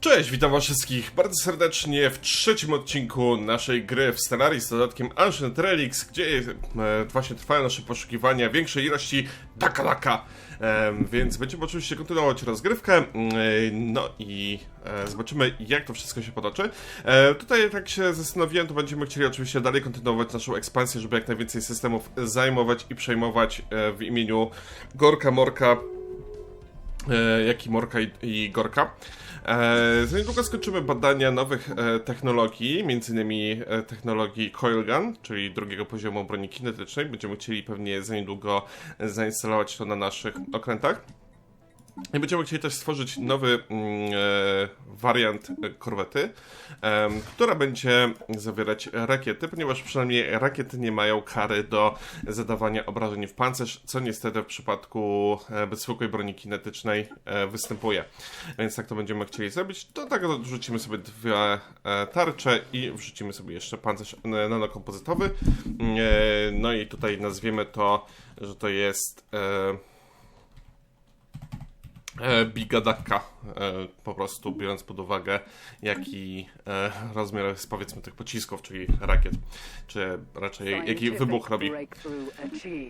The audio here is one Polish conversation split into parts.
Cześć, witam was wszystkich bardzo serdecznie w trzecim odcinku naszej gry w Stellaris z dodatkiem Ancient Relics, gdzie e, właśnie trwają nasze poszukiwania większej ilości Dakalaka. Więc będziemy oczywiście kontynuować rozgrywkę, e, no i e, zobaczymy jak to wszystko się potoczy. Tutaj jak się zastanowiłem, to będziemy chcieli oczywiście dalej kontynuować naszą ekspansję, żeby jak najwięcej systemów zajmować i przejmować w imieniu Gorka, Morka, jak i Morka i Gorka. E, za niedługo skończymy badania nowych e, technologii, m.in. E, technologii Coilgun, czyli drugiego poziomu broni kinetycznej. Będziemy chcieli pewnie za niedługo zainstalować to na naszych okrętach. I będziemy chcieli też stworzyć nowy mm, e, wariant e, korwety, em, która będzie zawierać rakiety, ponieważ przynajmniej rakiety nie mają kary do zadawania obrażeń w pancerz, co niestety w przypadku e, zwykłej broni kinetycznej e, występuje. Więc tak to będziemy chcieli zrobić. Do tego wrzucimy sobie dwie e, tarcze i wrzucimy sobie jeszcze pancerz e, nanokompozytowy. E, no i tutaj nazwiemy to, że to jest... E, Bigadaka, e, po prostu biorąc pod uwagę jaki e, rozmiar jest powiedzmy tych pocisków, czyli rakiet, czy raczej jaki wybuch robi.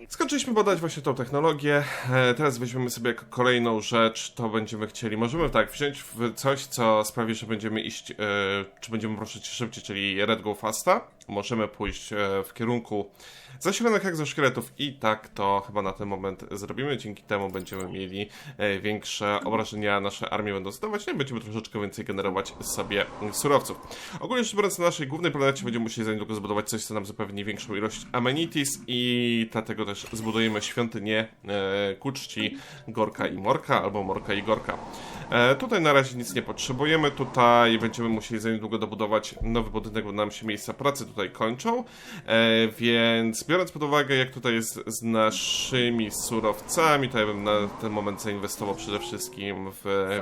Skończyliśmy badać właśnie tą technologię. E, teraz weźmiemy sobie kolejną rzecz, to będziemy chcieli, możemy tak wziąć w coś, co sprawi, że będziemy iść, e, czy będziemy ruszyć szybciej, czyli Red Go Fasta. Możemy pójść e, w kierunku zasilonych egzoszkieletów i tak to chyba na ten moment zrobimy. Dzięki temu będziemy mieli e, większe obrażenia, nasze armie będą zdawać, no i będziemy troszeczkę więcej generować sobie surowców. Ogólnie rzecz biorąc, na naszej głównej planecie będziemy musieli za niedługo zbudować coś, co nam zapewni większą ilość amenities i dlatego też zbudujemy świątynię e, ku czci Gorka i Morka, albo Morka i Gorka. E, tutaj na razie nic nie potrzebujemy, tutaj będziemy musieli za niedługo dobudować nowy budynek, bo nam się miejsca pracy tutaj kończą, e, więc biorąc pod uwagę jak tutaj jest z naszymi surowcami, to ja bym na ten moment zainwestował przede wszystkim w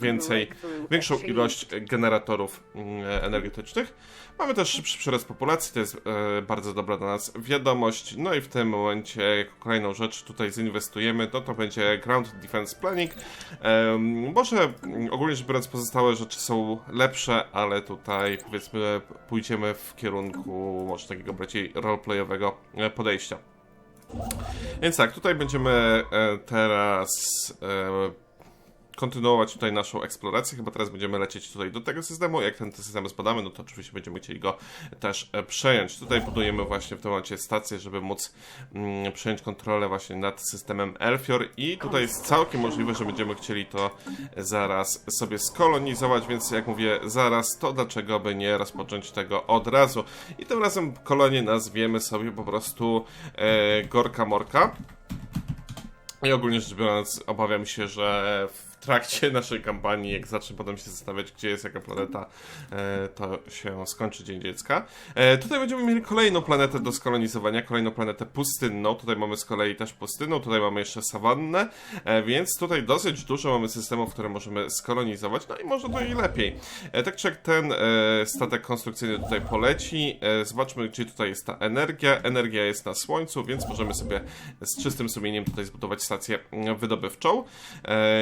więcej, większą ilość generatorów mm, energetycznych. Mamy też szybszy przyrost populacji, to jest e, bardzo dobra dla nas wiadomość. No i w tym momencie jako kolejną rzecz tutaj zainwestujemy, no to będzie Ground Defense Planning. Może mm, ogólnie rzecz biorąc pozostałe rzeczy są lepsze, ale tutaj powiedzmy pójdziemy w kierunku może takiego bardziej roleplayowego e, podejścia. Więc tak, tutaj będziemy e, teraz kontynuować tutaj naszą eksplorację. Chyba teraz będziemy lecieć tutaj do tego systemu. Jak ten system zbadamy, no to oczywiście będziemy chcieli go też e, przejąć. Tutaj budujemy właśnie w tym momencie stację, żeby móc mm, przejąć kontrolę właśnie nad systemem Elfior i tutaj jest całkiem możliwe, że będziemy chcieli to zaraz sobie skolonizować, więc jak mówię zaraz, to dlaczego by nie rozpocząć tego od razu. I tym razem kolonię nazwiemy sobie po prostu e, Gorka Morka. I ogólnie rzecz biorąc, obawiam się, że w trakcie naszej kampanii, jak zacznę potem się zastanawiać, gdzie jest jaka planeta, e, to się skończy Dzień Dziecka. E, tutaj będziemy mieli kolejną planetę do skolonizowania, kolejną planetę pustynną. Tutaj mamy z kolei też pustynną, tutaj mamy jeszcze sawannę, e, więc tutaj dosyć dużo mamy systemów, które możemy skolonizować, no i może to i lepiej. Tak czy jak ten statek konstrukcyjny tutaj poleci, zobaczmy, gdzie tutaj jest ta energia. Energia jest na Słońcu, więc możemy sobie z czystym sumieniem tutaj zbudować stację wydobywczą. E,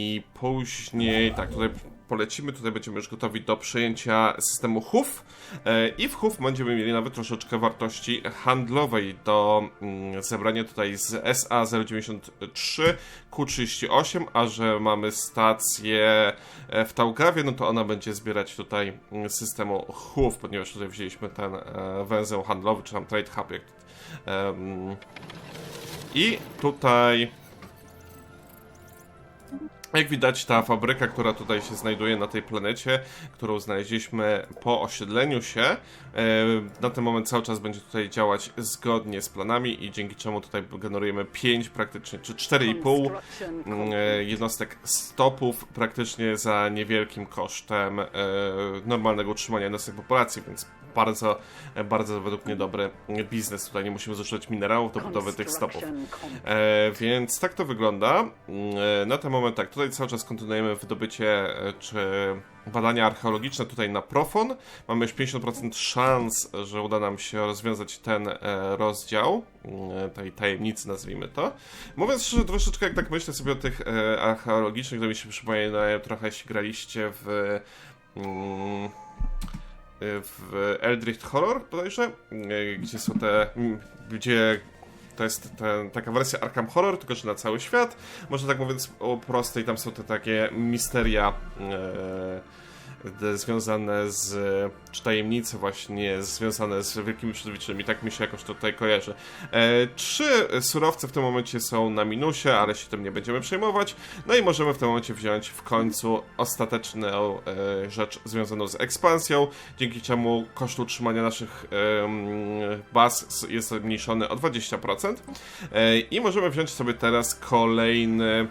I później, tak, tutaj polecimy, tutaj będziemy już gotowi do przejęcia systemu HUF e, i w HUF będziemy mieli nawet troszeczkę wartości handlowej do mm, zebrania tutaj z SA093 Q38, a że mamy stację e, w Taugawie, no to ona będzie zbierać tutaj mm, systemu HUF, ponieważ tutaj wzięliśmy ten e, węzeł handlowy, czy tam trade hub, jak em, i tutaj jak widać, ta fabryka, która tutaj się znajduje na tej planecie, którą znaleźliśmy po osiedleniu się, e, na ten moment cały czas będzie tutaj działać zgodnie z planami i dzięki czemu tutaj generujemy 5 praktycznie, czy 4,5 mm, e, jednostek stopów praktycznie za niewielkim kosztem e, normalnego utrzymania jednostek populacji, więc bardzo, bardzo według mnie dobry biznes. Tutaj nie musimy zużywać minerałów do budowy tych stopów. E, więc tak to wygląda. E, na ten moment tak, tutaj cały czas kontynuujemy wydobycie e, czy badania archeologiczne tutaj na Profon. Mamy już 50% szans, że uda nam się rozwiązać ten e, rozdział e, tej tajemnicy, nazwijmy to. Mówiąc szczerze, troszeczkę jak tak myślę sobie o tych archeologicznych, to mi się przypominają trochę, jeśli graliście w... Mm, w Eldritch Horror bodajże, gdzie są te, gdzie to jest ten, taka wersja Arkham Horror, tylko że na cały świat. Może tak mówiąc o prostej, tam są te takie misteria e, związane z, czy tajemnice właśnie związane z wielkimi przedwicznymi, tak mi się jakoś tutaj kojarzy. E, trzy surowce w tym momencie są na minusie, ale się tym nie będziemy przejmować. No i możemy w tym momencie wziąć w końcu ostateczną e, rzecz związaną z ekspansją, dzięki czemu koszt utrzymania naszych baz jest zmniejszony o 20%. E, I możemy wziąć sobie teraz kolejny,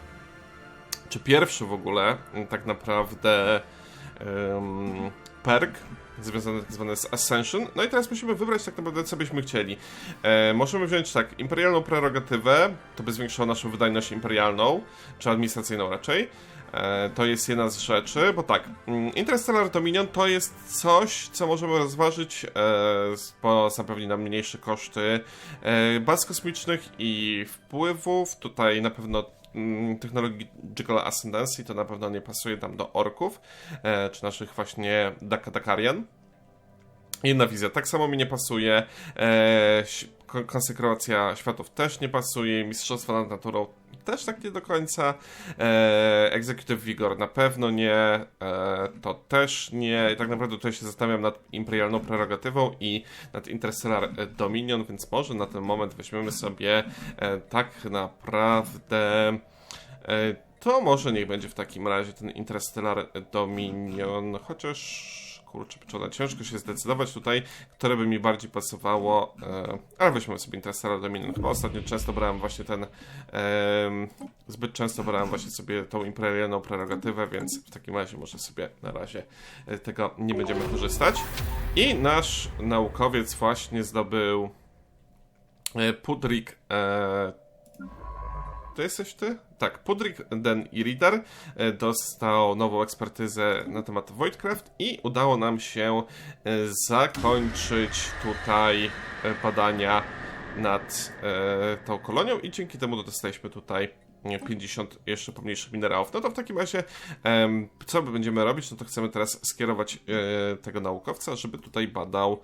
czy pierwszy w ogóle, tak naprawdę um, perk związany tak zwany z Ascension. No i teraz musimy wybrać tak naprawdę, co byśmy chcieli. E, możemy wziąć tak, imperialną prerogatywę, to by zwiększało naszą wydajność imperialną, czy administracyjną raczej. E, to jest jedna z rzeczy, bo tak, mm, Interstellar Dominion to jest coś, co możemy rozważyć, e, bo zapewni nam mniejsze koszty e, baz kosmicznych i wpływów. Tutaj na pewno Mm, Technological Ascendancy to na pewno nie pasuje tam do orków, e, czy naszych właśnie Dakarian. Jedna wizja tak samo mi nie pasuje, e, konsekrowacja światów też nie pasuje, mistrzostwo nad naturą też tak nie do końca, e, Executive Vigor. Na pewno nie, e, to też nie, i tak naprawdę tutaj się zastanawiam nad imperialną prerogatywą i nad Interstellar Dominion, więc może na ten moment weźmiemy sobie e, tak naprawdę e, to może niech będzie w takim razie ten Interstellar Dominion, chociaż kurczę pieczona, ciężko się zdecydować tutaj, które by mi bardziej pasowało, e, ale weźmy sobie Interstellar Dominion. Chyba ostatnio często brałem właśnie ten, zbyt często brałem właśnie sobie tą imperialną prerogatywę, więc w takim razie może sobie na razie e, tego nie będziemy korzystać. I nasz naukowiec właśnie zdobył e, Pudrik to jesteś ty? Tak, Pudrik Den Iritar e, dostał nową ekspertyzę na temat Voidcraft i udało nam się e, zakończyć tutaj e, badania nad tą kolonią i dzięki temu dostaliśmy tutaj 50 jeszcze pomniejszych minerałów. No to w takim razie, co będziemy robić? No to chcemy teraz skierować tego naukowca, żeby tutaj badał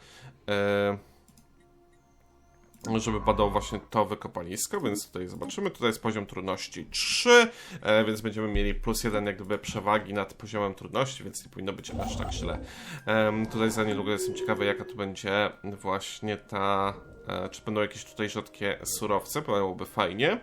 żeby badał właśnie to wykopalisko, więc tutaj zobaczymy. Tutaj jest poziom trudności 3, e, więc będziemy mieli plus 1 jak gdyby przewagi nad poziomem trudności, więc nie powinno być aż tak źle. Tutaj za niedługo jestem ciekawy, jaka tu będzie właśnie ta czy będą jakieś tutaj rzadkie surowce, byłoby fajnie.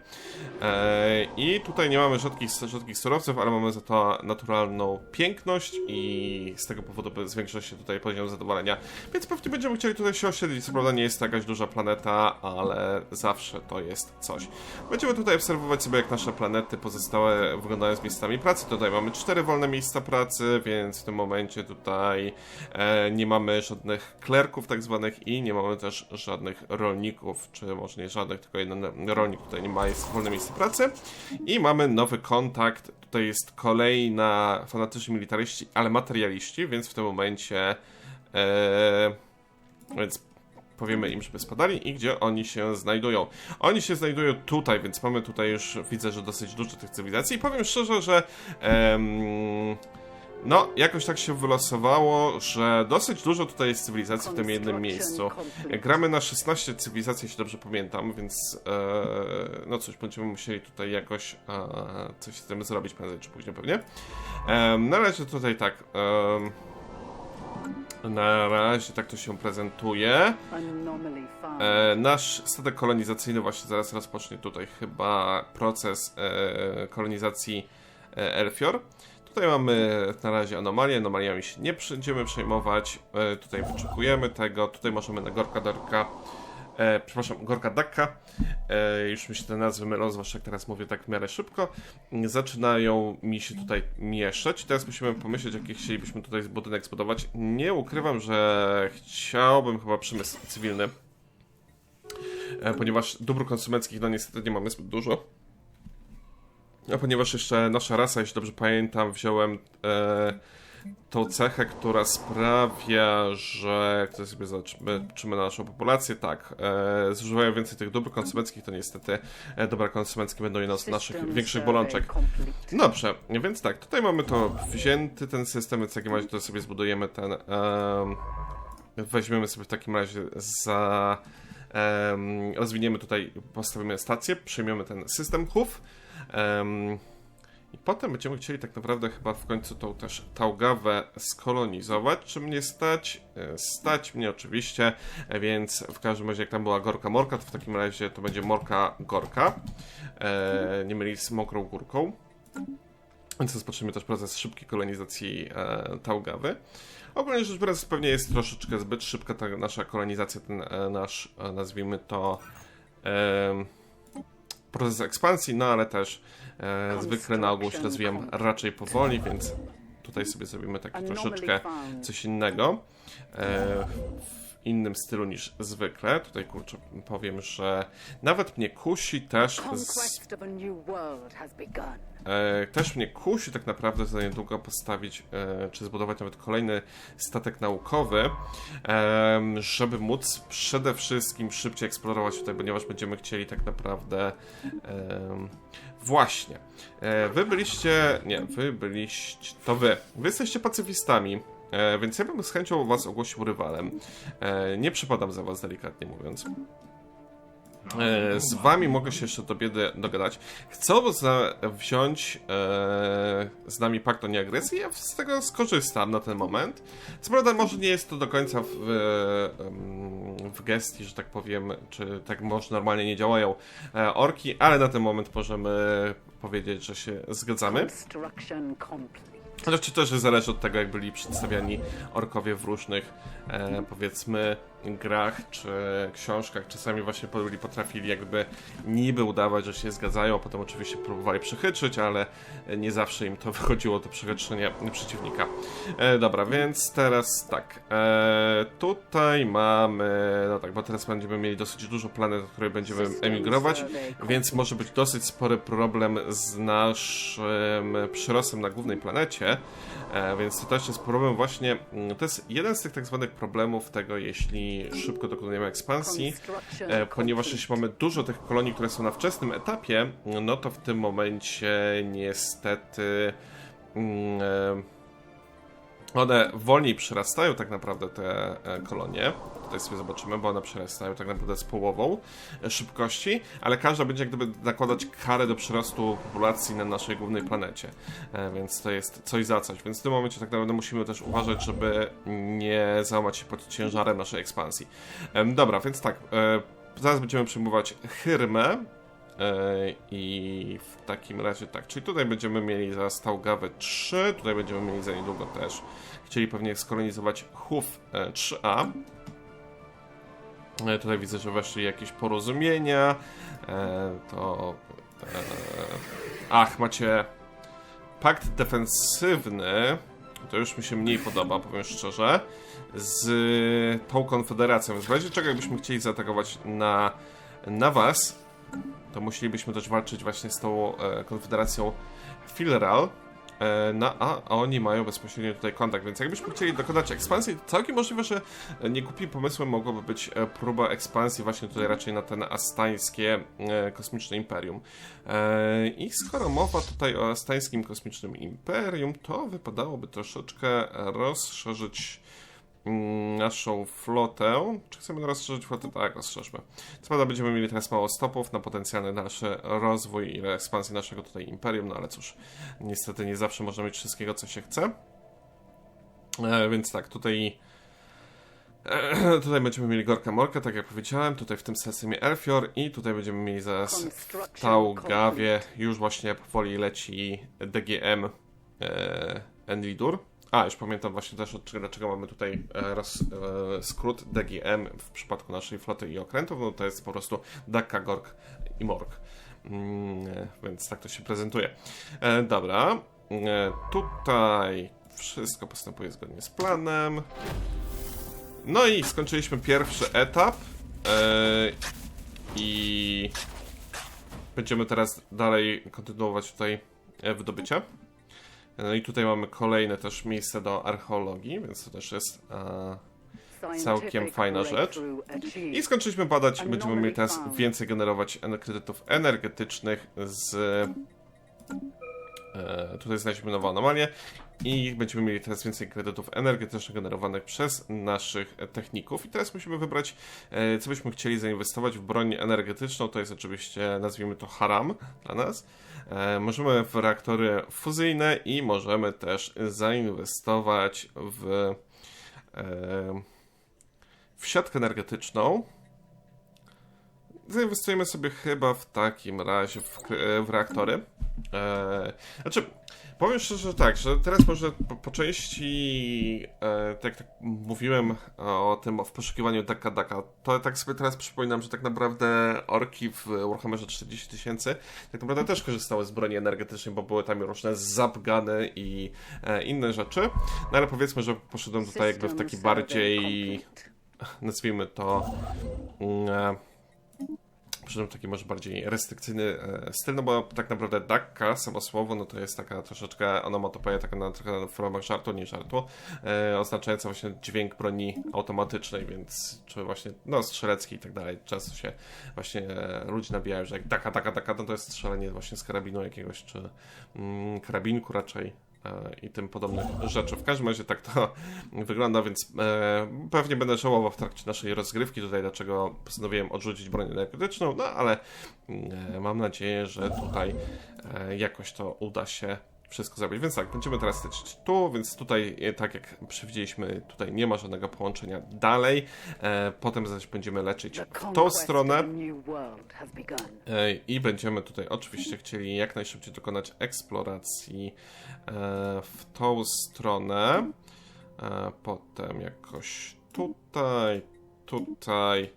E, I tutaj nie mamy rzadkich, rzadkich surowców, ale mamy za to naturalną piękność i z tego powodu zwiększa się tutaj poziom zadowolenia. Więc pewnie będziemy chcieli tutaj się osiedlić. Co prawda nie jest to jakaś duża planeta, ale zawsze to jest coś. Będziemy tutaj obserwować sobie, jak nasze planety pozostałe wyglądają z miejscami pracy. Tutaj mamy cztery wolne miejsca pracy, więc w tym momencie tutaj e, nie mamy żadnych klerków tak zwanych i nie mamy też żadnych rolników, czy może nie żadnych, tylko jeden rolnik tutaj nie ma, jest wolne miejsce pracy. I mamy nowy kontakt, tutaj jest kolejna fanatyczni militaryści, ale materialiści, więc w tym momencie e, więc powiemy im, żeby spadali i gdzie oni się znajdują. Oni się znajdują tutaj, więc mamy tutaj już, widzę, że dosyć dużo tych cywilizacji i powiem szczerze, że no, jakoś tak się wylosowało, że dosyć dużo tutaj jest cywilizacji w tym jednym miejscu. Gramy na 16 cywilizacji, jeśli dobrze pamiętam, więc e, no cóż, będziemy musieli tutaj jakoś e, coś z tym zrobić prędzej czy później pewnie. E, na razie tutaj tak. E, na razie tak to się prezentuje. E, nasz statek kolonizacyjny właśnie zaraz rozpocznie tutaj chyba proces e, kolonizacji Elfior. Tutaj mamy na razie anomalię, anomaliami się nie będziemy przejmować. E, tutaj wyczekujemy tego, tutaj możemy na gorka dorka e, przepraszam, Gorka Dakka, e, już mi się te nazwy mylą, zwłaszcza jak teraz mówię tak w miarę szybko, zaczynają mi się tutaj mieszać. Teraz musimy pomyśleć, jaki chcielibyśmy tutaj budynek zbudować. Nie ukrywam, że chciałbym chyba przemysł cywilny, e, ponieważ dóbr konsumenckich no niestety nie mamy zbyt dużo. A ponieważ jeszcze nasza rasa, jeśli dobrze pamiętam, wziąłem e, tą cechę, która sprawia, że jak to sobie zobaczymy na naszą populację, tak, e, zużywają więcej tych dóbr konsumenckich, to niestety e, dobra konsumenckie będą jedną z naszych większych bolączek. Dobrze, więc tak, tutaj mamy to wzięty ten system, więc w takim razie to sobie zbudujemy ten, e, weźmiemy sobie w takim razie za, rozwiniemy tutaj, postawimy stację, przyjmiemy ten system HUF, i potem będziemy chcieli tak naprawdę chyba w końcu tą też Taugawę skolonizować. Czy mnie stać? E, stać mnie oczywiście, e, więc w każdym razie jak tam była Gorka Morka, to w takim razie to będzie Morka Gorka. E, nie mylić z Mokrą Górką. Więc rozpoczniemy też proces szybkiej kolonizacji e, Taugawy. Ogólnie rzecz biorąc pewnie jest troszeczkę zbyt szybka ta nasza kolonizacja, ten e, nasz, e, nazwijmy to proces ekspansji, no ale też e, zwykle na ogół się rozwijam raczej powoli, więc tutaj sobie zrobimy takie troszeczkę coś innego. E, innym stylu niż zwykle. Tutaj kurczę powiem, że nawet mnie kusi też z, E, też mnie kusi tak naprawdę za niedługo postawić, e, czy zbudować nawet kolejny statek naukowy, e, żeby móc przede wszystkim szybciej eksplorować tutaj, ponieważ będziemy chcieli tak naprawdę właśnie. Wy byliście, nie, wy byliście, to wy, wy jesteście pacyfistami, więc ja bym z chęcią was ogłosił rywalem. Nie przypadam za was, delikatnie mówiąc. E, z wami mogę się jeszcze do biedy dogadać. Chcę wziąć e, z nami pakt o nieagresji, ja z tego skorzystam na ten moment. Co prawda może nie jest to do końca w, w gestii, że tak powiem, czy tak może normalnie nie działają e, orki, ale na ten moment możemy powiedzieć, że się zgadzamy. Chociaż to też zależy od tego, jak byli przedstawiani orkowie w różnych, e, powiedzmy, grach czy książkach. Czasami właśnie byli potrafili jakby niby udawać, że się zgadzają, a potem oczywiście próbowali przechytrzyć, ale nie zawsze im to wychodziło, to przechytrzenie przeciwnika. E, dobra, więc teraz tak. E, tutaj mamy, no tak, bo teraz będziemy mieli dosyć dużo planet, do której będziemy emigrować, więc może być dosyć spory problem z naszym przyrostem na głównej planecie. E, więc to też jest problem właśnie, mm, to jest jeden z tych tak zwanych problemów tego, jeśli szybko dokonujemy ekspansji, e, ponieważ jeśli mamy dużo tych kolonii, które są na wczesnym etapie, no to w tym momencie niestety mm, e, one wolniej przyrastają tak naprawdę te kolonie. Tutaj sobie zobaczymy, bo one przerastają tak naprawdę z połową e, szybkości, ale każda będzie jak gdyby nakładać karę do przyrostu populacji na naszej głównej planecie, e, więc to jest coś za coś, więc w tym momencie tak naprawdę musimy też uważać, żeby nie załamać się pod ciężarem naszej ekspansji. Dobra, więc tak, e, zaraz będziemy przyjmować Hyrmę, i w takim razie tak, czyli tutaj będziemy mieli za Staugawę 3, tutaj będziemy mieli za niedługo też, chcieli pewnie skolonizować Huf 3A. E, tutaj widzę, że weszli jakieś porozumienia. E, to. E, ach, macie pakt defensywny. To już mi się mniej podoba, powiem szczerze. Z tą konfederacją. W razie czego, jakbyśmy chcieli zaatakować na, na was, to musielibyśmy też walczyć właśnie z tą konfederacją Filral. E, na, a, a oni mają bezpośrednio tutaj kontakt, więc jakbyśmy chcieli dokonać ekspansji, to całkiem możliwe, że nie głupim pomysłem mogłoby być e, próba ekspansji właśnie tutaj raczej na ten astańskie e, kosmiczne imperium. I skoro mowa tutaj o astańskim kosmicznym imperium, to wypadałoby troszeczkę rozszerzyć naszą flotę. Czy chcemy rozszerzyć flotę? Tak, rozszerzmy. Co prawda będziemy mieli teraz mało stopów na potencjalny nasz rozwój i ekspansję naszego tutaj imperium, no ale cóż, niestety nie zawsze można mieć wszystkiego, co się chce. E, więc tak, tutaj e, tutaj będziemy mieli Gorka Morka, tak jak powiedziałem, tutaj w tym systemie Elfior i tutaj będziemy mieli zaraz w Taugawie już właśnie powoli leci DGM e, Envidur A, już pamiętam właśnie też, od czego, dlaczego mamy tutaj e, roz, e, skrót DGM w przypadku naszej floty i okrętów, no to jest po prostu Dakka, Gork i Morg. Mm, e, więc tak to się prezentuje. E, dobra, e, tutaj wszystko postępuje zgodnie z planem. No i skończyliśmy pierwszy etap. E, I będziemy teraz dalej kontynuować tutaj wydobycie. No i tutaj mamy kolejne też miejsce do archeologii, więc to też jest e, całkiem fajna rzecz. I skończyliśmy badać, będziemy mieli teraz więcej generować ener- kredytów energetycznych z... E, tutaj znaleźliśmy nową anomalię i będziemy mieli teraz więcej kredytów energetycznych generowanych przez naszych techników. I teraz musimy wybrać, e, co byśmy chcieli zainwestować w broń energetyczną. To jest oczywiście, nazwijmy to haram dla nas. E, możemy w reaktory fuzyjne i możemy też zainwestować w, e, w siatkę energetyczną. Zainwestujemy sobie chyba w takim razie w, w reaktory. E, znaczy, powiem szczerze, że tak, że teraz może po, po części, e, tak jak tak mówiłem o tym w poszukiwaniu Daka Daka, to tak sobie teraz przypominam, że tak naprawdę orki w Warhammerze 40 tysięcy tak naprawdę też korzystały z broni energetycznej, bo były tam różne zapgany i e, inne rzeczy. No ale powiedzmy, że poszedłem tutaj jakby w taki bardziej, nazwijmy to... Mm, e, przyszedłem taki może bardziej restrykcyjny e, styl, no bo tak naprawdę Dakka, samo słowo, no to jest taka troszeczkę onomatopeja, taka na, trochę na formach żartu, nie żartu, e, oznaczająca właśnie dźwięk broni automatycznej, więc czy właśnie, no strzelecki i tak dalej, często się właśnie e, ludzie nabijają, że jak Daka, Daka, Daka, no to jest strzelanie właśnie z karabinu jakiegoś, czy mm, karabinku raczej, i tym podobnych rzeczy. W każdym razie tak to wygląda, więc e, pewnie będę żałował w trakcie naszej rozgrywki tutaj, dlaczego postanowiłem odrzucić broń energetyczną, no ale e, mam nadzieję, że tutaj e, jakoś to uda się wszystko zrobić. Więc tak, będziemy teraz lecieć tu, więc tutaj, e, tak jak przewidzieliśmy, tutaj nie ma żadnego połączenia dalej. E, potem zaś będziemy lecieć w tą stronę. E, I będziemy tutaj oczywiście chcieli jak najszybciej dokonać eksploracji e, w tą stronę. E, Potem jakoś tutaj, tutaj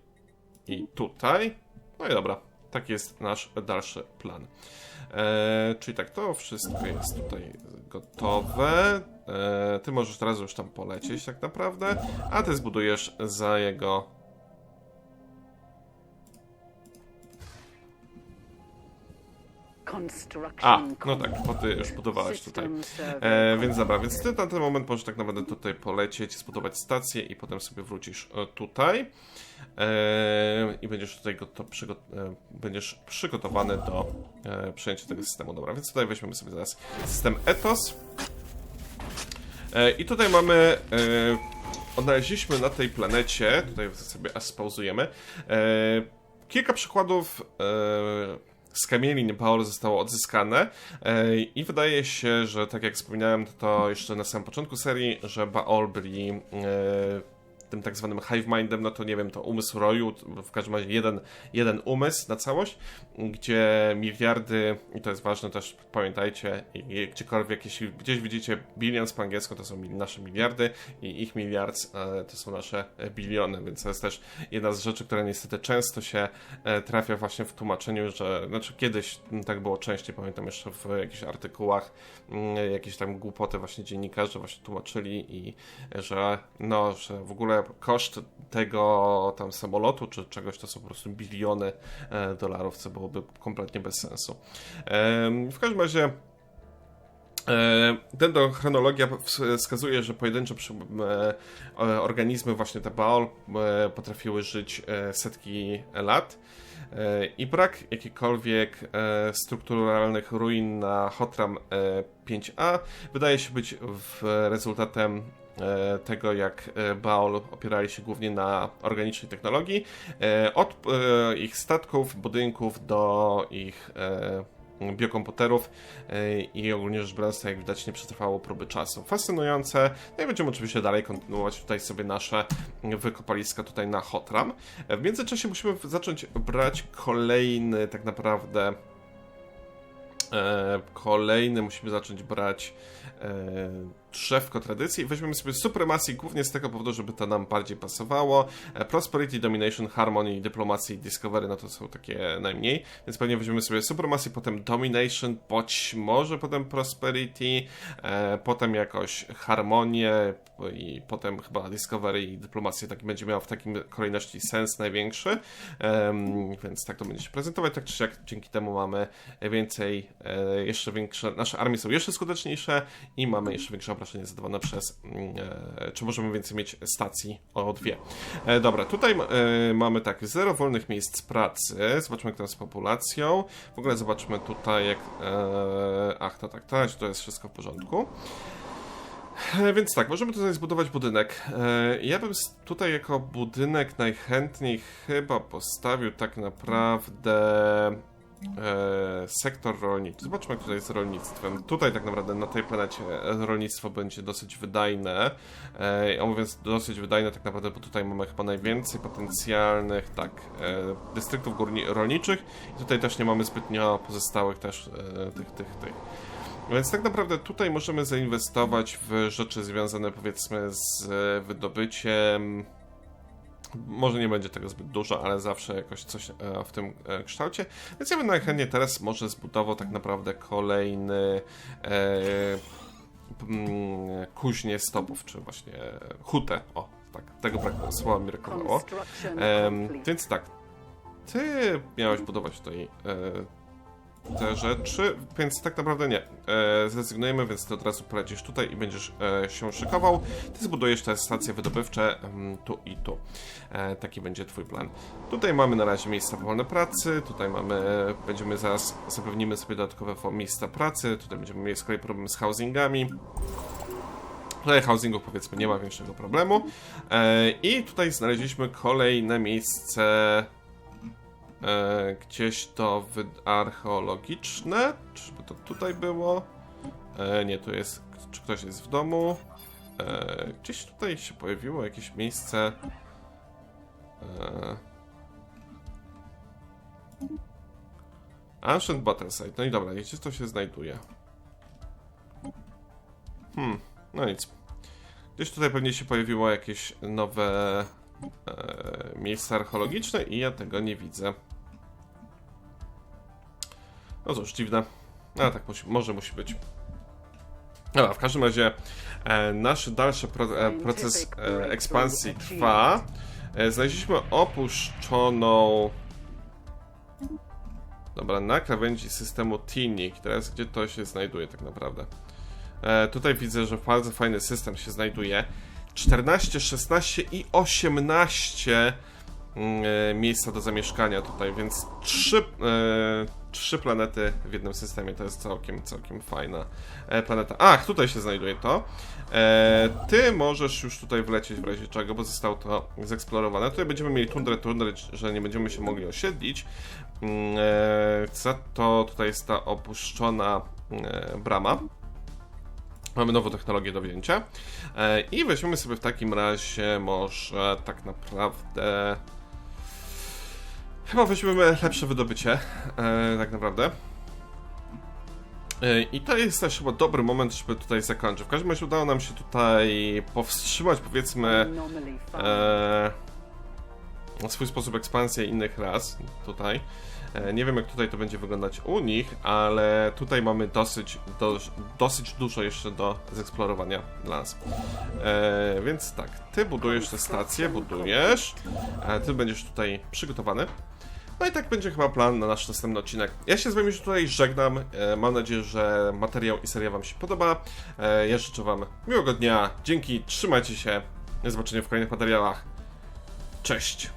i tutaj. No i dobra, taki jest nasz dalszy plan. E, czyli tak, to wszystko jest tutaj gotowe. E, ty możesz teraz już tam polecieć tak naprawdę, a ty zbudujesz za jego A, no tak, bo ty już budowałeś tutaj. E, więc dobra, więc ty na ten moment możesz tak naprawdę tutaj polecieć, zbudować stację i potem sobie wrócisz e, tutaj. E, I będziesz tutaj przygo, e, będziesz przygotowany do e, przejęcia tego systemu. Dobra, więc tutaj weźmiemy sobie zaraz system ETOS. E, I tutaj mamy e, odnaleźliśmy na tej planecie, tutaj sobie aż spauzujemy, e, kilka przykładów e, z kamielin Paul zostało odzyskane e, i wydaje się, że tak jak wspominałem to jeszcze na samym początku serii, że Baol byli e, tym tak zwanym hive mindem, no to nie wiem, to umysł roju, w każdym razie jeden, jeden umysł na całość, gdzie miliardy, i to jest ważne też, pamiętajcie, gdziekolwiek, jeśli gdzieś widzicie billions po angielsku, to są nasze miliardy i ich miliard to są nasze biliony, więc to jest też jedna z rzeczy, która niestety często się e, trafia właśnie w tłumaczeniu, że, znaczy kiedyś tak było częściej, pamiętam jeszcze w jakichś artykułach, jakieś tam głupoty właśnie dziennikarze właśnie tłumaczyli i że no, że w ogóle koszt tego tam samolotu czy czegoś to są po prostu biliony e, dolarów, co byłoby kompletnie bez sensu. W każdym razie Dendrochronologia wskazuje, że pojedyncze e, organizmy, właśnie te Baol, e, potrafiły żyć setki lat i brak jakichkolwiek strukturalnych ruin na Hotram 5A wydaje się być rezultatem E, tego, jak e, Baol opierali się głównie na organicznej technologii, e, od ich statków, budynków do ich biokomputerów i ogólnie rzecz biorąc, jak widać, nie przetrwało próby czasu. Fascynujące. No i będziemy oczywiście dalej kontynuować tutaj sobie nasze wykopaliska tutaj na Hotram. W międzyczasie musimy zacząć brać kolejny tak naprawdę kolejny musimy zacząć brać drzewko tradycji. Weźmiemy sobie Supremacy głównie z tego powodu, żeby to nam bardziej pasowało. E, Prosperity, Domination, Harmony, Diplomacy i Discovery, no to są takie najmniej, więc pewnie weźmiemy sobie Supremacy, potem Domination, być może potem Prosperity, e, potem jakoś Harmonię i potem chyba Discovery i Dyplomację, taki będzie miał w takim kolejności sens największy, Em, więc tak to będzie się prezentować, tak czy siak dzięki temu mamy więcej, e, jeszcze większe, nasze armie są jeszcze skuteczniejsze i mamy jeszcze większe obrażenie zadawane przez, mm, e, czy możemy więcej mieć stacji o dwie. E, dobra, tutaj e, mamy tak, zero wolnych miejsc pracy, zobaczmy jak to jest z populacją, w ogóle zobaczmy tutaj jak, ach, no tak, tak, to jest wszystko w porządku. Więc tak, możemy tutaj zbudować budynek. Ja bym tutaj jako budynek najchętniej chyba postawił tak naprawdę sektor rolniczy. Zobaczmy, jak tutaj z rolnictwem. Tutaj tak naprawdę na tej planecie e, rolnictwo będzie dosyć wydajne. E, mówiąc dosyć wydajne, tak naprawdę, bo tutaj mamy chyba najwięcej potencjalnych, tak, e, dystryktów górni- rolniczych. I tutaj też nie mamy zbytnio pozostałych też e, tych, tych, tych. Więc tak naprawdę tutaj możemy zainwestować w rzeczy związane powiedzmy z e, wydobyciem. Może nie będzie tego zbyt dużo, ale zawsze jakoś coś e, w tym e, kształcie. Więc ja bym najchętniej teraz może zbudował tak naprawdę kolejny e, kuźnię stopów, czy właśnie hutę. O, tak, tego brakowało, słowa mi brakowało. Complete. więc tak, ty miałeś budować tutaj e, te rzeczy, więc tak naprawdę nie. E, zrezygnujemy, więc ty od razu poradzisz tutaj i będziesz e, się szykował. Ty zbudujesz te stacje wydobywcze em, tu i tu. E, taki będzie twój plan. Tutaj mamy na razie miejsca wolne pracy, tutaj mamy, będziemy zaraz, zapewnimy sobie dodatkowe miejsca pracy, tutaj będziemy mieli z kolei problem z housingami. Tutaj housingów powiedzmy nie ma większego problemu. E, I tutaj znaleźliśmy kolejne miejsce e, gdzieś to archeologiczne. Czyżby to tutaj było? E, nie, tu jest. Czy ktoś jest w domu? E, gdzieś tutaj się pojawiło jakieś miejsce. E, Ancient Battlesite. No i dobra, gdzie to się znajduje? Hmm, no nic. Gdzieś tutaj pewnie się pojawiło jakieś nowe e, miejsca archeologiczne i ja tego nie widzę. No cóż, dziwne. Ale tak musi, może musi być. Dobra, w każdym razie e, nasz dalszy pro, e, proces e, ekspansji trwa. E, znaleźliśmy opuszczoną. Dobra, na krawędzi systemu TINIC. Teraz gdzie to się znajduje tak naprawdę? E, tutaj widzę, że bardzo fajny system się znajduje. 14, 16 i 18 mm, e, miejsca do zamieszkania tutaj, więc trzy, e, trzy planety w jednym systemie. To jest całkiem, całkiem fajna e, planeta. Ach, tutaj się znajduje to. E, ty możesz już tutaj wlecieć w razie czego, bo zostało to zeksplorowane. Tutaj będziemy mieli tundrę, tundrę, że nie będziemy się mogli osiedlić. Mm, E, za to tutaj jest ta opuszczona e, brama. Mamy nową technologię do wzięcia. E, I weźmiemy sobie w takim razie może tak naprawdę. Chyba weźmiemy lepsze wydobycie. E, tak naprawdę. E, I to jest też chyba dobry moment, żeby tutaj zakończyć. W każdym razie udało nam się tutaj powstrzymać, powiedzmy, e, swój sposób ekspansję innych ras tutaj. E, nie wiem jak tutaj to będzie wyglądać u nich, ale tutaj mamy dosyć, do, dosyć dużo jeszcze do zeksplorowania dla nas. E, więc tak, ty budujesz te stacje, budujesz, e, ty będziesz tutaj przygotowany. No i tak będzie chyba plan na nasz następny odcinek. Ja się z wami już tutaj żegnam. E, mam nadzieję, że materiał i seria wam się podoba. E, ja życzę wam miłego dnia. Dzięki, trzymajcie się. Do zobaczenia w kolejnych materiałach. Cześć!